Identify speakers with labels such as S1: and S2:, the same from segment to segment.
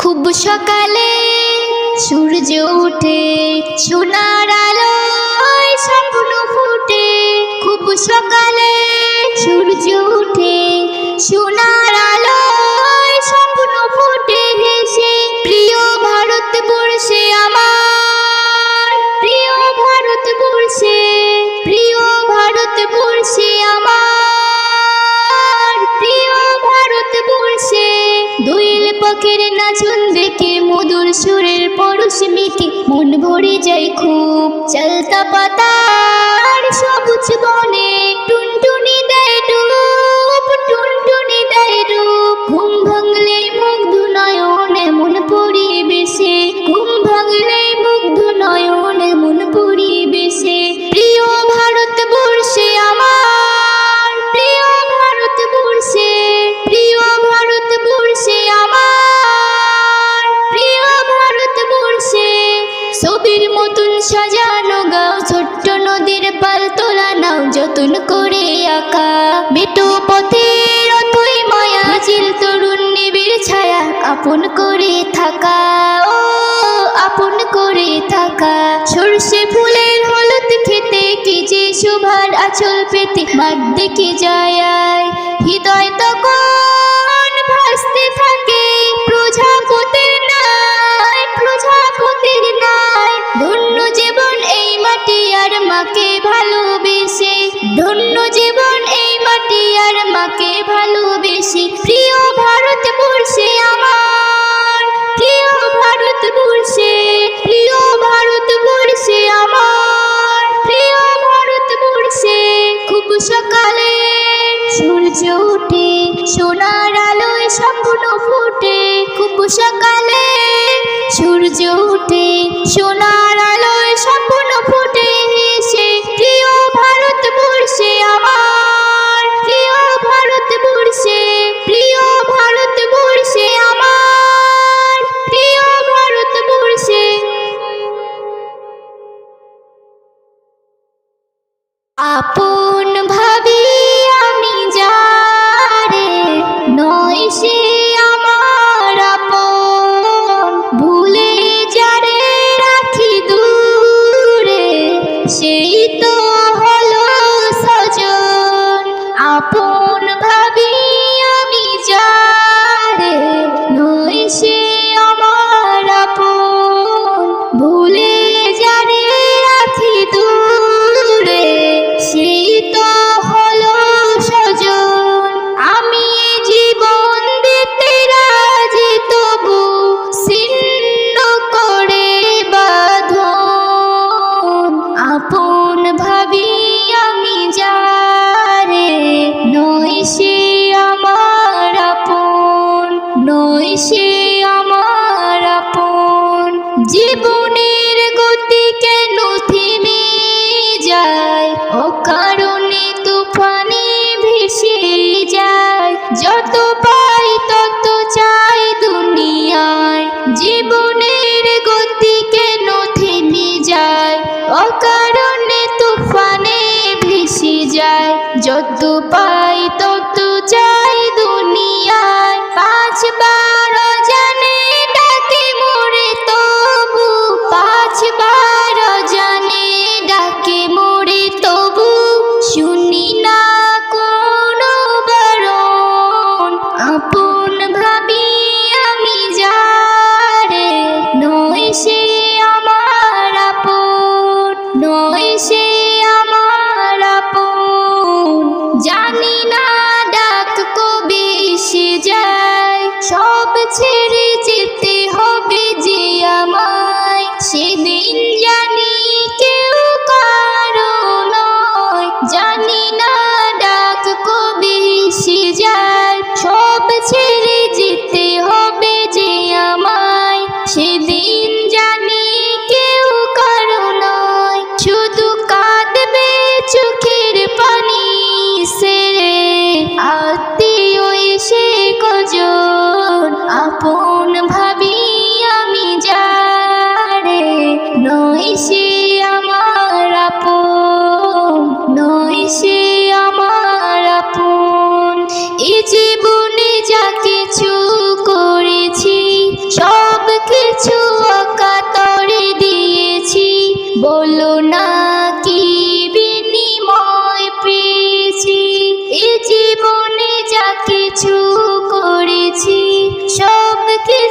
S1: খুব সকালে সূর্য উঠে সোনার আলোয় স্বপ্ন ফুটে। খুব সকালে সূর্য উঠে সোনার পাখির নাচন দেখে, মধুর সুরের পরশ মেখে, মন ভরে যায় খুব চলতা পাতার সবুজ বনে টুনটুনি দেয় ডুব, টুনটুনি দেয় রূপ ঘুম ভাঙলে মুগ্ধ নয়ন এমন পরিবেশে। নাও যতন করে আঁকা। বেটো পথের অথই মায়া চিল তরুণ নিবিড় ছায়া আপন করে থাকা। ও, আপন করে থাকা। সর্ষে ফুলের হলুদ খেতে কি যে শোভার আচল পেতে মাঠ দেখে যায়। হৃদয় তখন ভাসতে থাকে প্রজাপতির নাই প্রজাপতির নাই ধন্য জীবন এই মাটি আর মাকে ভালোবেসে। ধন্য জীবন এই মাটি আর মাকে ভালোবেসে। প্রিয় ভারতবর্ষে আমার, প্রিয় ভারতবর্ষে প্রিয় ভারতবর্ষে আমার, প্রিয় ভারতবর্ষে খুব সকালে সূর্য উঠে সোনার আলোয় সম্পূর্ণ ফুটে। খুব সকালে সূর্য উঠে সোনার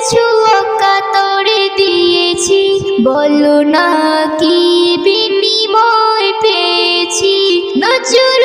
S1: কিছু অকাতরে দিয়েছি। বলো না কি বিনিময় পেয়েছি? নজরুল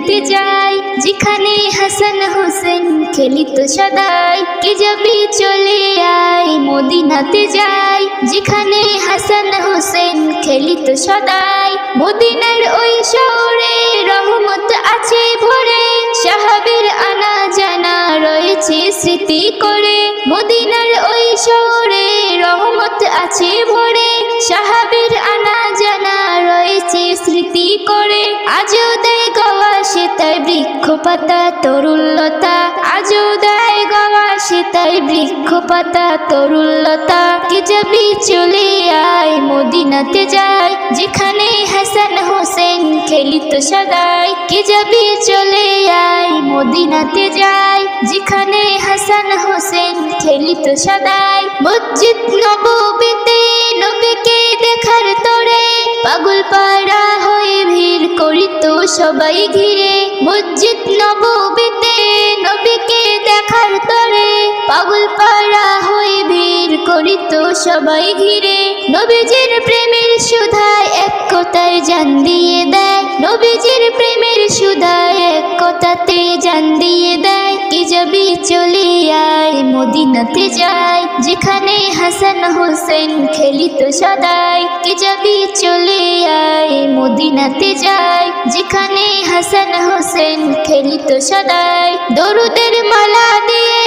S1: মদিনাতে যাই। যেখানে হাসান হোসেন খেলিত সদাই, কে যাবি চলে আয় মদিনাতে যাই। যেখানে হাসান হোসেন খেলিত সদাই, মদিনার ওই শহরে রহমত আছে ভরে। সাহাবের আনা জানা রয়েছে স্মৃতি করে। মদিনার ওই শহরে রহমত আছে ভরে। সাহাবের আনা জানা রয়েছে স্মৃতি করে। আজও দেয় গওয়া সে বৃক্ষ পাতা তরুল্লতা আজও দেয় গওয়া সে বৃক্ষ পাতা তরুল্লতা কে যাবি চলে আয়, মদিনাতে যায়। যেখানে হাসান হোসেন খেলিত সদাই। কে যাবি চলে আয়, মদিনাতে যায়। যেখানে হাসান হোসেন খেলিত সদাই। মসজিদ নববীতে নবীকে দেখার তোরে পাগল পাড়া হয়ে ভিড় করিত সবাই ঘিরে। মসজিদ নববীতে নবীকে দেখার তোরে। পাগল পাড়া হয়ে ভিড় করিত সবাই ঘিরে। নবীজির প্রেমের সুধায় এক কথায় জান দিয়ে দেয়। নবীজির প্রেমের সুধায় এক কথাতে জান দিয়ে দেয়। কে যাবি চলে আয়, মদিনাতে যায়। যেখানে হাসান হোসেন খেলিত সদাই। কে যাবি, চলে আয়। মদিনাতে যায় যেখানে হাসান হোসেন খেলিত সদাই। দরুদের মালা দিয়ে,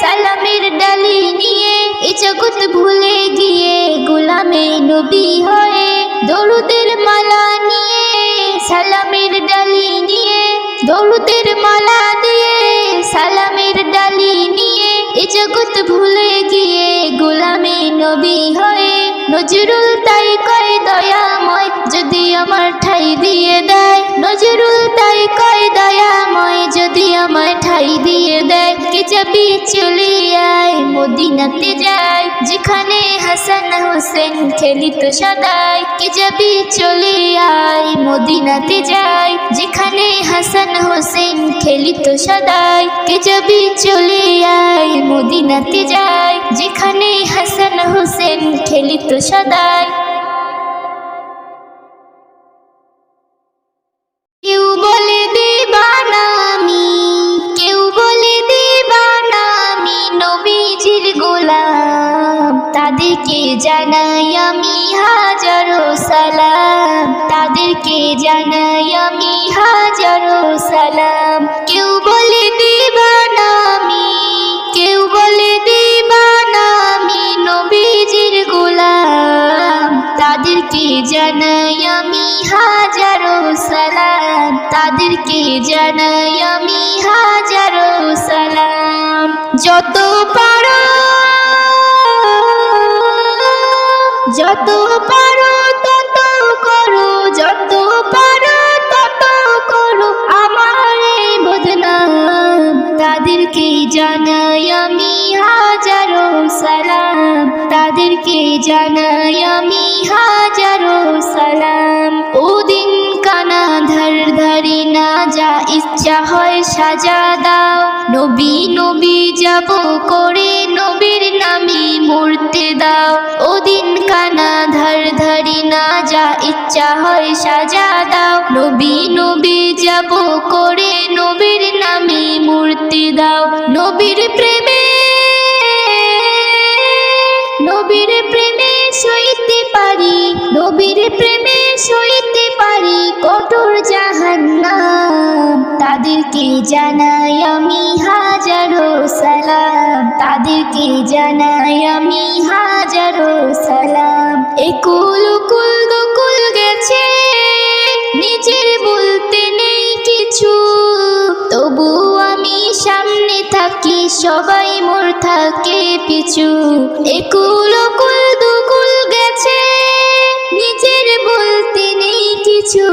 S1: সালামের ডালি নিয়ে, এ জগৎ ভুলে গিয়ে গোলামে নবী হয়ে। দরুদের মালা নিয়ে, সালামের ডালি নিয়ে, দরুদের মালা দিয়ে, সালামের ডালি নিয়ে, এ জগৎ ভুলে গিয়ে গোলামে নবী হয়ে। নজরুল তাই কয় দয়াময় যদি আমার ঠাই দিয়ে দেয়। নজরুল তাই কয় দয়াময় কে যাবি চলে আয়, মদিনাতে যায় যেখানে হাসান হোসেন খেলিত সদাই, কে যাবি চলে আয়, মদিনাতে যায় যেখানে হাসান হোসেন খেলিত সদাই, কে যাবি চলে আয়, মদিনাতে যায় যেখানে হাসান হোসেন খেলিত সদাই। জানাই আমি হাজারো সালাম। তাদেরকে জানাই আমি হাজারো সালাম। যত পারো যত পারো তত করো। যত পারো তত করো। আমার বদনাম তাদেরকে জানাই হাজারো সালাম, তাদেরকে জানাই আমি হাজারো সালাম। ওদিন কানা ধার ধারি না যা ইচ্ছা হয় সাজা দাও। নবী নবী যাব করে নবীর নামে মরতে দাও। ওদিন কানা ধার ধারি না যা ইচ্ছা হয় সাজা দাও। নবী নবী যাব করে নবীর নামে মূর্তি দাও। নবীর প্রেমে সইতে পারি, নবীর প্রেমে সইতে পারি কঠোর জাহান্নাম। তাদেরকে জানাই আমি হাজারো সালাম। তাদেরকে জানাই আমি হাজারো সালাম। একুল কুল দুকুল গেছে, নিজের বলতে নেই কিছু। তবু আমি সামনে থাকি, সবাই মোর থাকে পিছু। একুল কুল বলতে নেই কিছু,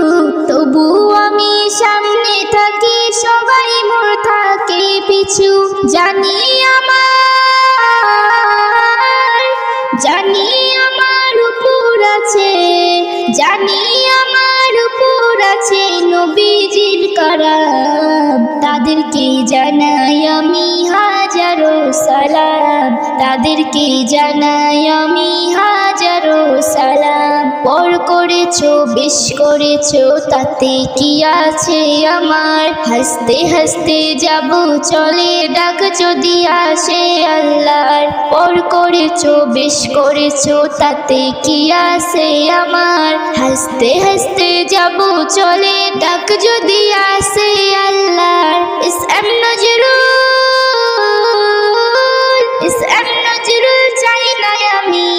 S1: তবু আমি সামনে থাকি, সবাই মোর থাকে পিছু। জানি আমার জানি আমার উপর আছে, জানি আমার উপর আছে নবীজির কারাম। তাদেরকে জানাই আমি হাজারো সালাম। তাদেরকে জানাই আমি হাজারো সালাম। পর করেছ, বেশ করেছ, তাতে কি আছে আমার? হাসতে হাসতে যাব, চলে ডাক যদি আসে আল্লাহর। পর করেছ, বেশ করেছ, তাতে কি আছে আমার? হাসতে হাসতে যাব, চলে ডাক যদি আসে আল্লাহর। ইস এম নজরুল ইস এম নজরুল চাই না আমি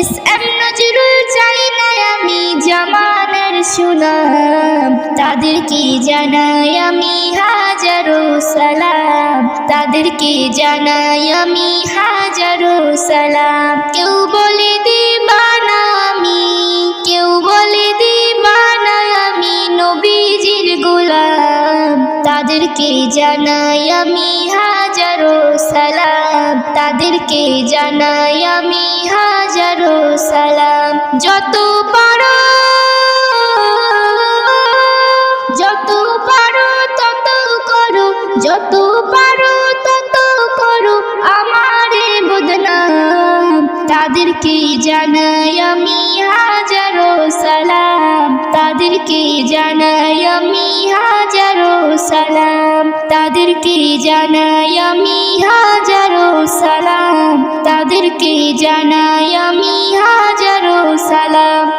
S1: ইস এম নজরুল চাই না আমি, জামানের সুনাম তাদেরকে জানাই আমি? হাজারো সালাম তাদেরকে জানাই আমি? হাজারো সালাম, কেউ বলে দিবানা আমি, কেউ বলে দিবানা আমি নবীজির গোলাম, তাদেরকে জানাই আমি হাজারো সালাম। তাদেরকে জানাই আমি হাজারো সালাম। যত পারো যত পারো তত করো। যত পারো তাদেরকে জানাই আমি হাজারো সালাম। তাদেরকে জানাই আমি হাজারো সালাম। তাদেরকে জানাই আমি হাজারো সালাম। তাদেরকে জানাই আমি হাজারো সালাম।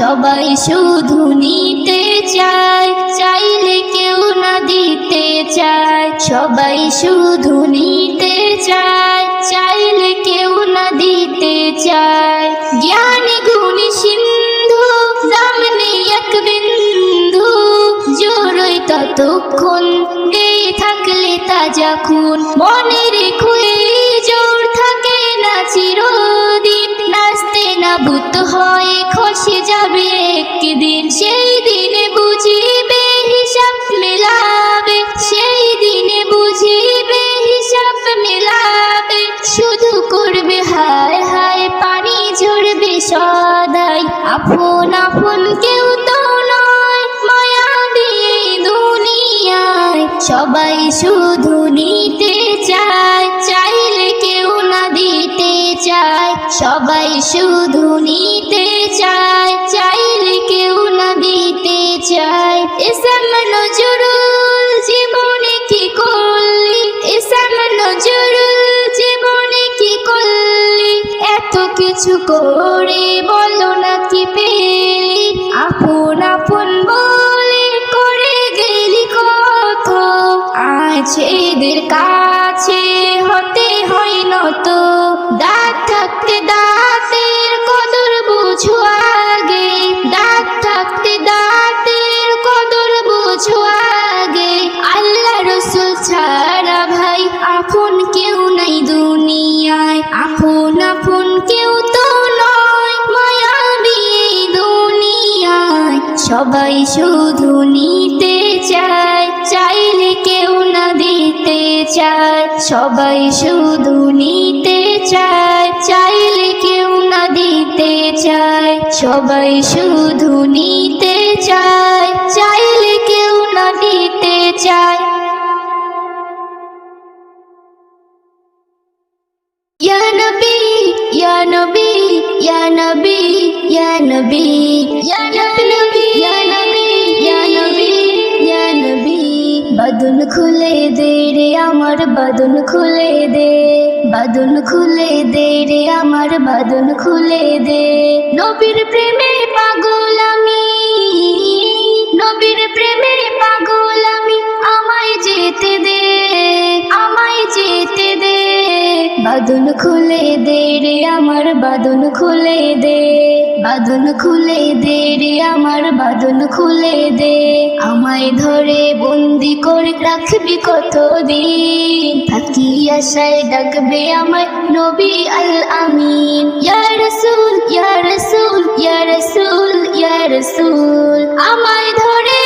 S1: সবাই শুধু নিতে চায়, চাইলে কেউ না দিতে চায়। সবাই শুধু নিতে চায়, চাইলে কেউ না দিতে চায়। জ্ঞানী গুণী সিন্ধু দাম এক বিন্দু। জোরই ততক্ষণ গেয়ে থাকলে তাজা খুন মনে রেখো ভূত হয়ে খসে যাবে। একদিন সেই দিনে বুঝিবে হিসাব মেলাবে। সেই দিনে বুঝিবে হিসাব মেলাবে। শুধু করবে হায় হায়, পানি ঝরবে সদাই। আপন আপন কেউ তো নয়, মায়া দিয়ে দুনিয়ায়। সবাই শুধু কিছু করে বলো না কি পেলি? আপন আপন বলে করে গেলি কত আজ এদের কাছে সবাই শুধু নিতে চায় চাইলে কেউ না দিতে চায়। সবাই শুধু নিতে চায় চাইলে কেউ না দিতে চায়। সবাই শুধু নিতে চায় চাইলে কেউ না দিতে চায়। Ya Nabi, Ya Nabi, Ya Nabi, Ya আমার বাদন খুলে দে, বাদন খুলে দে রে আমার বাদন খুলে দে। নবীর প্রেমে পাগল আমি, নবীর প্রেমে পাগল আমি, আমায় যেতে দে বাদুন খুলে দে রে আমার, বাদুন খুলে দে। বাদুন খুলে দে রে আমার, বাদুন খুলে দে। আমায় ধরে বন্দি করে রাখবি কতদিন? থাকি আশায় ডাকবে আমায় নবী আল আমিন। ইয়া রাসূল ইয়া রাসূল ইয়া রাসূল ইয়া রাসূল। আমায় ধরে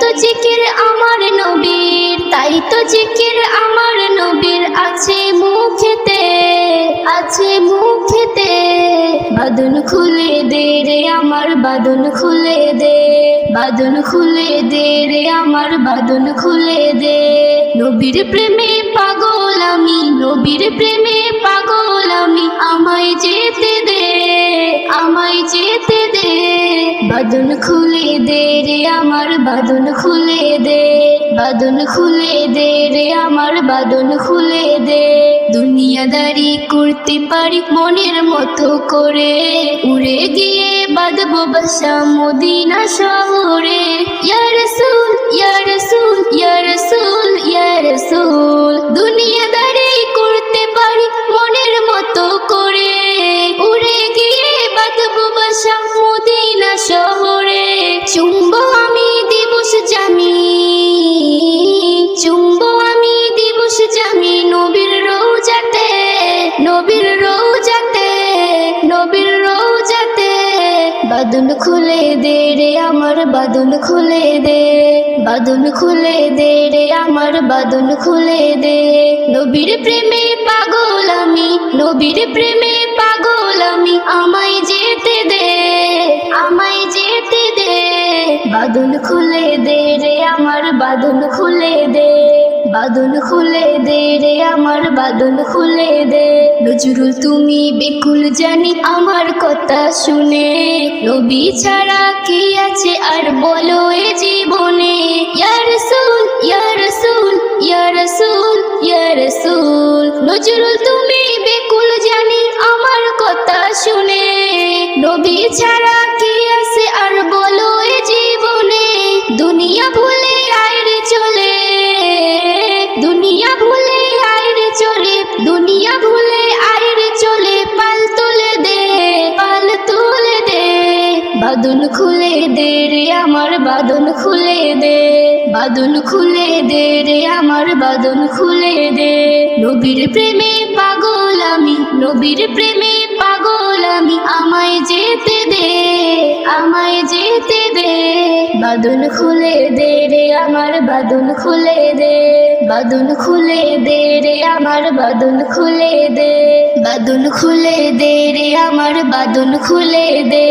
S1: তো জিকির আমার নবীর তাই তো জিকির আমার নবীর আছে মুখেতে আছে মুখেতে। বাদন খুলে দে রে আমার বাদন খুলে দে। বাদন খুলে দে রে আমার বাদন খুলে দে। নবীর প্রেমে পাগল আমি, নবীর প্রেমে পাগল আমি। আমায় যেতে দে, আমায় যেতে দে। বাদন খুলে দে রে আমার বাদন খুলে দে। বাদন খুলে দে রে আমার বাদন খুলে দে। দুনিয়াদারি করতে পারি মনের মতো করে। উড়ে গিয়ে বাঁধবো বাসা মদিনা শহরে। ইয়ারসুল ইয়ারসুল ইয়ারসুল ইয়ারসুল ইয়া আমার বাদুন খুলে দে, বাদুন খুলে দে রে, আমার বাদুন খুলে দে। নবীর প্রেমে পাগল আমি, নবীর প্রেমে পাগল আমি, আমায় যেতে দে, আমায় যেতে দে। বাদুন খুলে দে রে, আমার বাদুন খুলে দে। বাদুন খুলে দে রে, আমার বাদুন খুলে দে। নজরুল, তুমি বেকুল জানি আমার কথা শুনে। নবী ছাড়া কি আছে আর বলো এ জীবনে? ইয়া রাসূল ইয়া রাসূল ইয়া রাসূল ইয়া রাসূল। নজরুল, তুমি বেকুল জানি আমার কথা শুনে। নবী ছাড়া কি আছে আর বলো এ জীবনে? দুনিয়া দুনিয়া ভুলে আইরে চলে, দুনিয়া ভুলে আইরে চলে, পাল তুলে দে, পাল তুলে দে। বাদুন খুলে দে রে আমার, বাদুন খুলে দে। বাদুন খুলে দে রে আমার, বাদুন খুলে দে। নবীর প্রেমে পাগল আমি, নবীর প্রেমে পাগল আমি, আমায় যেতে দে, আমায় যেতে দে। বাদুন খুলে দে রে আমার, বাদুন খুলে দে। বাদুন খুলে দে রে আমার, বাদুন খুলে দে। বাদুন খুলে দে রে আমার, বাদুন খুলে দে।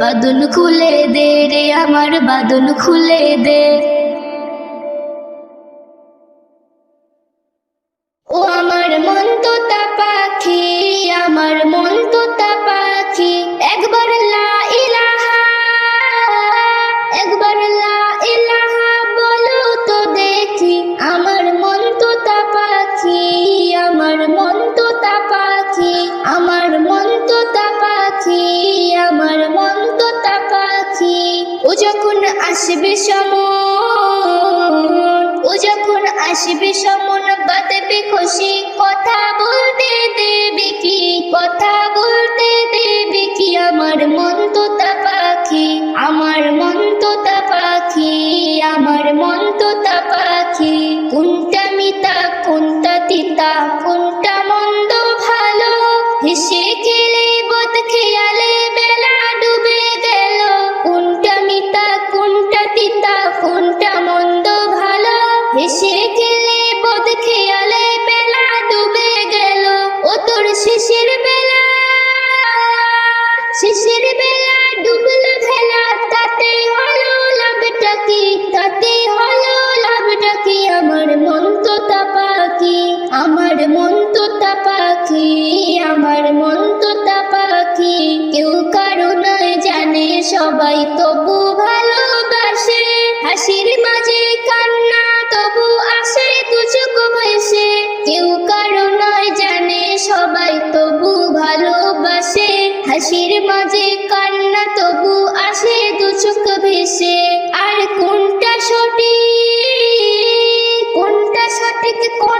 S1: বাদুন খুলে দে রে আমার, বাদুন খুলে দে।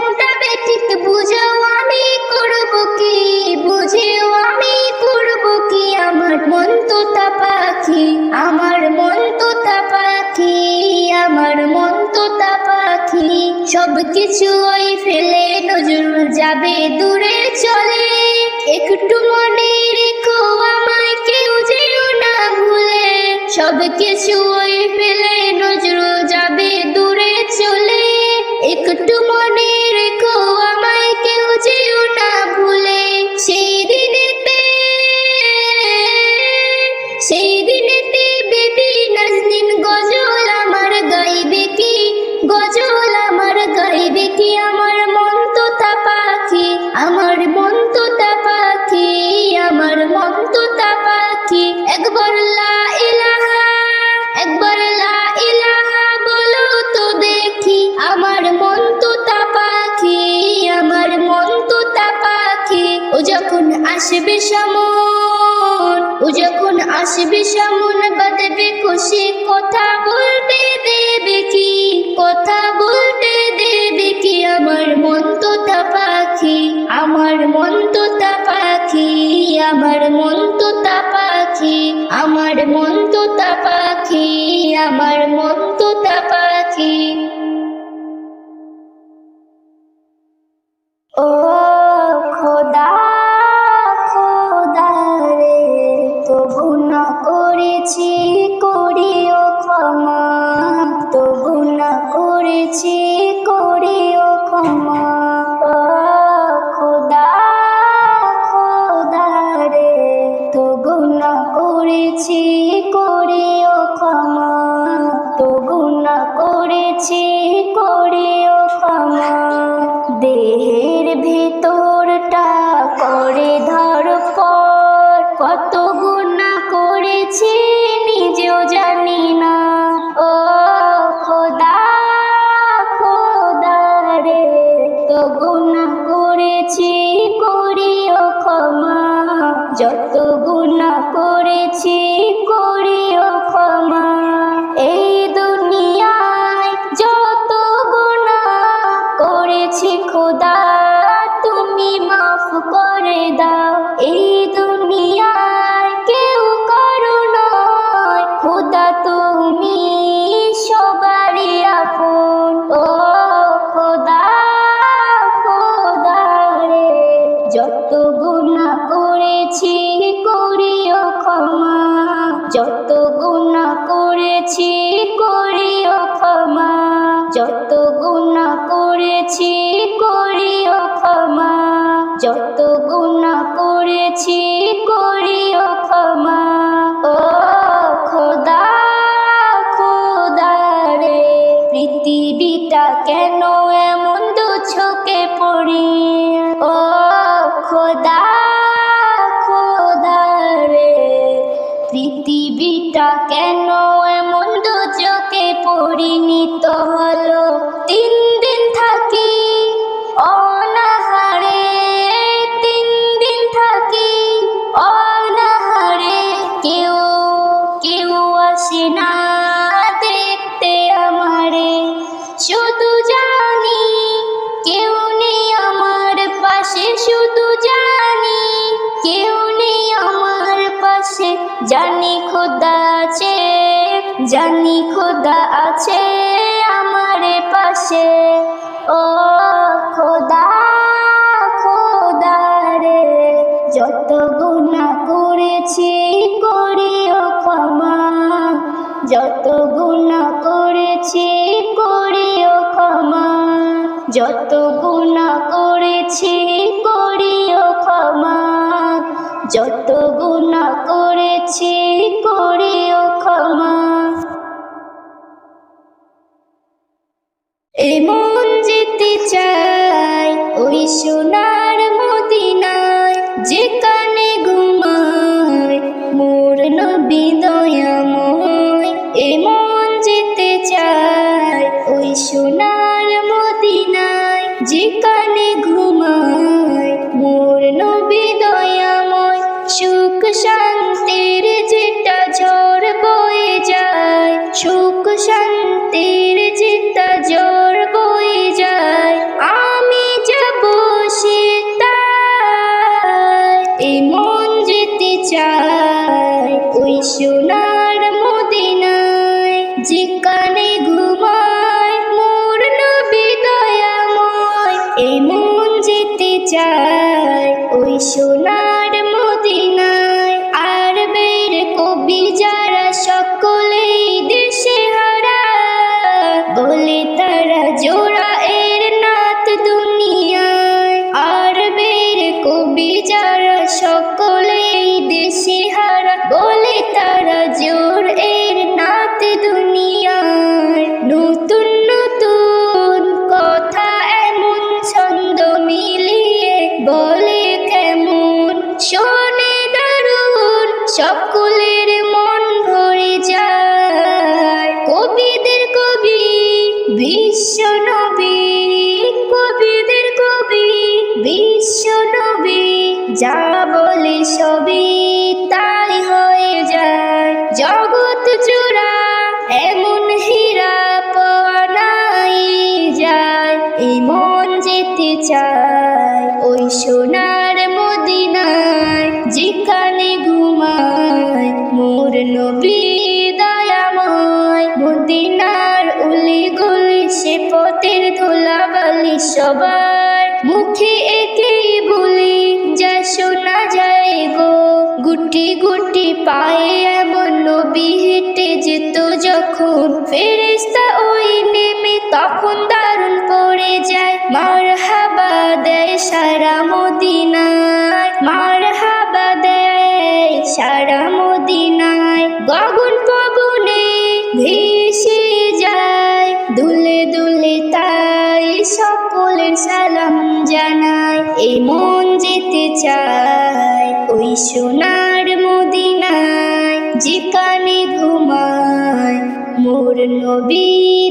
S1: কোনটা বেঠিক বুঝেও, আমি করব কি? বুঝেও আমি করব কি? আমার মন তো পাখি, আমার মন তো পাখি, আমার মন তো পাখি। সব কিছু ওই ফেলে নজর যাবে দূরে চলে। একটু মনে রেখো আমায় কেউ যেন না ভুলে। সব কিছু ওই ফেলে নজর যাবে দূরে চলে। একটু মনে আসবি সামন, ও যখন আসবে সামন দেবে খুশি, কথা বলতে দেবে কি? কথা বলতে দেবে কি? আমার মন তো তা পাখি, আমার মন তো পাখি, আমার মন তো তা পাখি, আমার মন তো তা পাখি, আমার মন খোদা আছে আমার পাশে। ও খোদা খোদা রে, যত গুণা করেছি করিও ক্ষমা। যত গুণা করেছি করিও ক্ষমা। যত গুণা করেছি করিও ক্ষমা। যত গুণা করেছি Amen. আমার মদিনায়, যেখানে ঘুমায়, মোর নবী দয়াময়। মদিনার উলি গলি সে পথের ধোলা বালি সবার। মুখে একেই বলি, যা শোনা যায় গো। গুটি গুটি পায়ে এমন নবী হেঁটে যেত যখন। ফেরিস্তা যায় ওই সোনার মদিনায় যেখানে ঘুমায় মোর নবী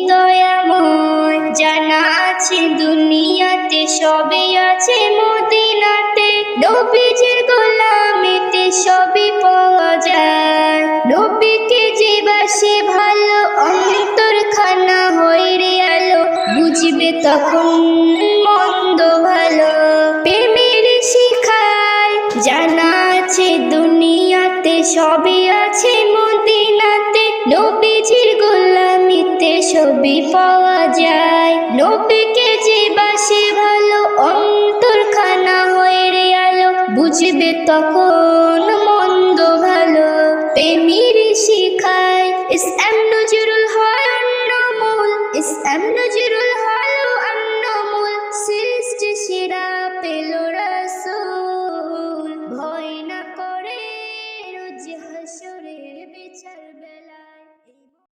S1: দয়াময়। জানা আছে দুনিয়াতে সবে আছে মদিনাতে। নবীজের গোলামিতে সবই পাওয়া যায়। নবীকে যে বাসে ভালো অন্তর খানা হয় রে আলো, বুঝবে তখন সবই আছে মদিনাতে। নবীজির গোলামিতে সবই পাওয়া যায়। নবীকে যে বাসে ভালো অন্তরখানা হয়ে রে আলো, বুঝবে তখন